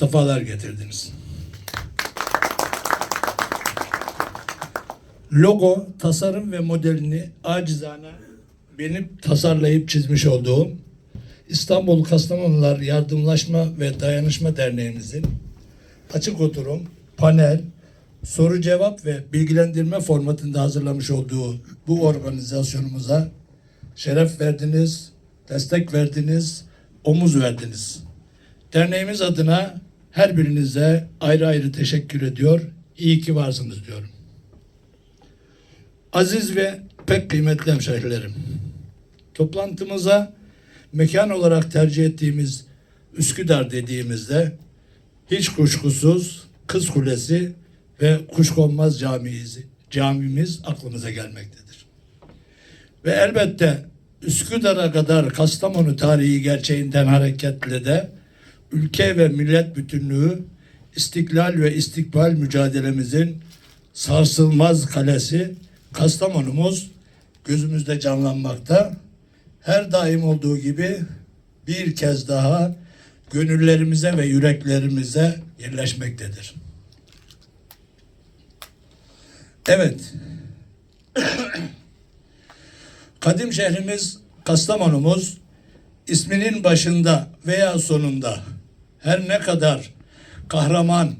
Safalar getirdiniz. Logo, tasarım ve modelini acizane benim tasarlayıp çizmiş olduğum İstanbul Kastamonular Yardımlaşma ve Dayanışma Derneğimizin açık oturum, panel, soru cevap ve bilgilendirme formatında hazırlamış olduğu bu organizasyonumuza şeref verdiniz, destek verdiniz, omuz verdiniz. Derneğimiz adına her birinize ayrı ayrı teşekkür ediyor. İyi ki varsınız diyorum. Aziz ve pek kıymetli hemşehrilerim. Toplantımıza mekan olarak tercih ettiğimiz Üsküdar dediğimizde hiç kuşkusuz Kız Kulesi ve Kuşkonmaz Camii'miz, camimiz aklımıza gelmektedir. Ve elbette Üsküdar'a kadar Kastamonu tarihi gerçeğinden hareketle de ülke ve millet bütünlüğü, istiklal ve istikbal mücadelemizin sarsılmaz kalesi Kastamonumuz gözümüzde canlanmakta. Her daim olduğu gibi bir kez daha gönüllerimize ve yüreklerimize yerleşmektedir. Evet. Kadim şehrimiz Kastamonumuz isminin başında veya sonunda her ne kadar kahraman,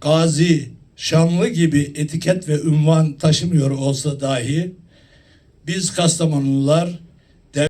gazi, şanlı gibi etiket ve ünvan taşımıyor olsa dahi biz Kastamonulular